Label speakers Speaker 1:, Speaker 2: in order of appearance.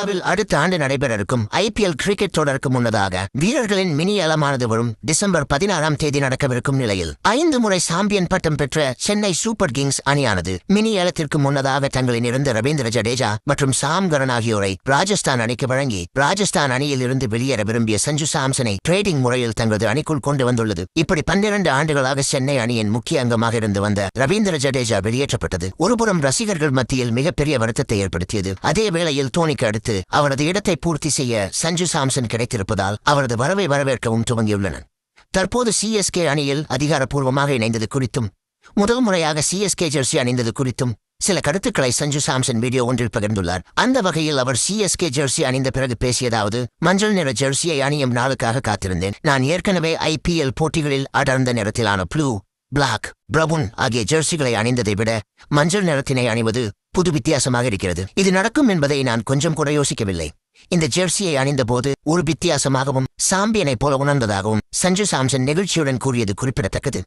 Speaker 1: இந்தியாவில் அடுத்த ஆண்டு நடைபெற இருக்கும் ஐபிஎல் கிரிக்கெட் தொடருக்கு முன்னதாக வீரர்களின் மினி ஏலமானது வரும் டிசம்பர் பதினாறாம் தேதி நடக்கவிருக்கும் நிலையில். ஐந்து முறை சாம்பியன் பட்டம் பெற்ற சென்னை சூப்பர் கிங்ஸ் அணியானது மினி ஏலத்திற்கு முன்னதாக தங்களின் இருந்த ரவீந்திர ஜடேஜா மற்றும் சாம் கரன் ஆகியோரை ராஜஸ்தான் அணிக்கு வழங்கி ராஜஸ்தான் அணியில் இருந்து வெளியேற விரும்பிய சஞ்சு சாம்சனை ட்ரேடிங் முறையில் தங்களது அணிக்குள் கொண்டு வந்துள்ளது. இப்படி பன்னிரண்டு ஆண்டுகளாக சென்னை அணியின் முக்கிய அங்கமாக இருந்து வந்த ரவீந்திர ஜடேஜா வெளியேற்றப்பட்டது. ஒருபுறம் ரசிகர்கள் மத்தியில் மிகப்பெரிய வருத்தத்தை ஏற்படுத்தியது. அதே வேளையில் தோனிக்கு அடுத்து அவரது இடத்தை பூர்த்தி செய்ய சஞ்சு சாம்சன் கிடைத்திருப்பதால் அவரது வரவை வரவேற்கவும் துவங்கியுள்ளனர். தற்போது சிஎஸ்கே அணியில் அதிகாரப்பூர்வமாக இணைந்தது குறித்தும் முதல் முறையாக சிஎஸ்கே ஜெர்சி அணிந்தது குறித்தும் சில கருத்துக்களை சஞ்சு சாம்சன் வீடியோ ஒன்றில் பகிர்ந்துள்ளார். அந்த வகையில் அவர் சிஎஸ்கே ஜெர்சி அணிந்த பிறகு பேசியதாவது மஞ்சள் நிற ஜெர்சியை அணியும் நாளுக்காக காத்திருந்தேன். நான் ஏற்கனவே ஐபிஎல் போட்டிகளில் அடர்ந்த நிறத்திலான ப்ளூ பிளாக் பிரபுன் ஆகிய ஜெர்சிகளை அணிந்ததை விட மஞ்சள் நிறத்தினை அணிவது புது வித்தியாசமாக இருக்கிறது. இது நடக்கும் என்பதை நான் கொஞ்சம் கூட யோசிக்கவில்லை. இந்த ஜெர்சியை அணிந்தபோது ஒரு வித்தியாசமாகவும் சாம்பியனைப் போல உணர்ந்ததாகவும் சஞ்சு சாம்சன் நெகிழ்ச்சியுடன் கூறியது குறிப்பிடத்தக்கது.